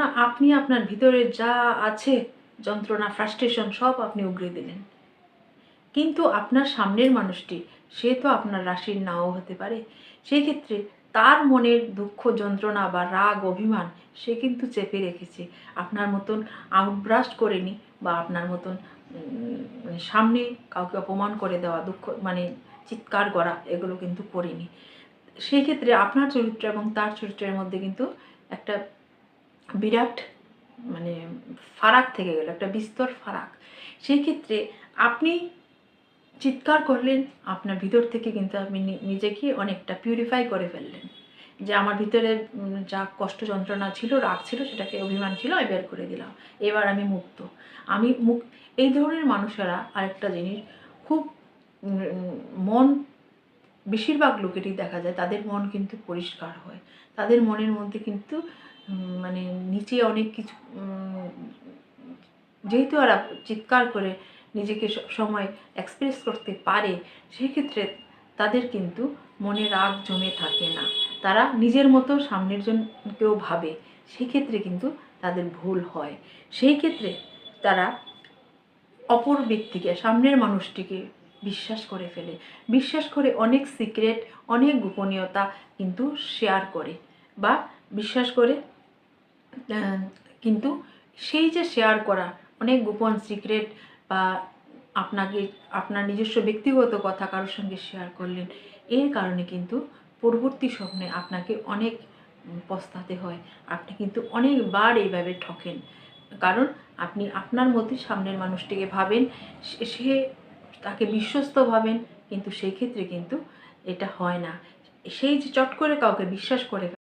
না আপনি আপনার ভিতরে যা আছে, যন্ত্রণা ফ্রাস্ট্রেশন সব আপনি উগড়ে দিলেন। কিন্তু আপনার সামনের মানুষটি, সে তো আপনার রাশির নাও হতে পারে। সেই ক্ষেত্রে তার মনের দুঃখ, যন্ত্রণা বা রাগ, অভিমান সে কিন্তু চেপে রেখেছে। আপনার মতন আউটব্রাস্ট করেনি বা আপনার মতন মানে সামনে কাউকে অপমান করে দেওয়া, দুঃখ মানে চিৎকার করা, এগুলো কিন্তু করেনি। সেই ক্ষেত্রে আপনার চরিত্র এবং তার চরিত্রের মধ্যে কিন্তু একটা বিরাট মানে ফারাক থেকে গেল, একটা বিস্তর ফারাক। সেই ক্ষেত্রে আপনি চিৎকার করলেন, আপনার ভিতর থেকে কিন্তু আপনি নিজেকে অনেকটা পিউরিফাই করে ফেললেন। যে আমার ভিতরে যা কষ্ট যন্ত্রণা ছিল, রাগ ছিল, সেটাকে অভিমান ছিল, আমি বের করে দিলাম। এবার আমি মুক্ত। আমি মুক, এই ধরনের মানুষেরা আরেকটা জিনিস, খুব মন, বেশিরভাগ লোকেরই দেখা যায়, তাদের মন কিন্তু পরিষ্কার হয়। তাদের মনের মধ্যে কিন্তু মানে নিচে অনেক কিছু যেহেতু ওরা চিৎকার করে নিজেকে সময় এক্সপ্রেস করতে পারে, সেক্ষেত্রে তাদের কিন্তু মনে রাগ জমে থাকে না। তারা নিজের মতো সামনের জনকেও ভাবে, সেক্ষেত্রে কিন্তু তাদের ভুল হয়। সেই ক্ষেত্রে তারা অপর ব্যক্তিকে, সামনের মানুষটিকে বিশ্বাস করে ফেলে। বিশ্বাস করে অনেক সিক্রেট অনেক গোপনীয়তা কিন্তু শেয়ার করে বা বিশ্বাস করে কিন্তু সেই যে শেয়ার করা, অনেক গোপন সিক্রেট বা আপনাকে, আপনার নিজস্ব ব্যক্তিগত কথা কারোর সঙ্গে শেয়ার করলেন, এর কারণে কিন্তু পরবর্তী স্বপ্নে আপনাকে অনেক পস্তাতে হয়। আপনি কিন্তু অনেকবার এইভাবে ঠকেন। কারণ আপনি আপনার মধ্যে সামনের মানুষটিকে ভাবেন সে তাকে বিশ্বস্ত ভাবেন, কিন্তু সেই ক্ষেত্রে কিন্তু এটা হয় না। সেই যে চট করে কাউকে বিশ্বাস করে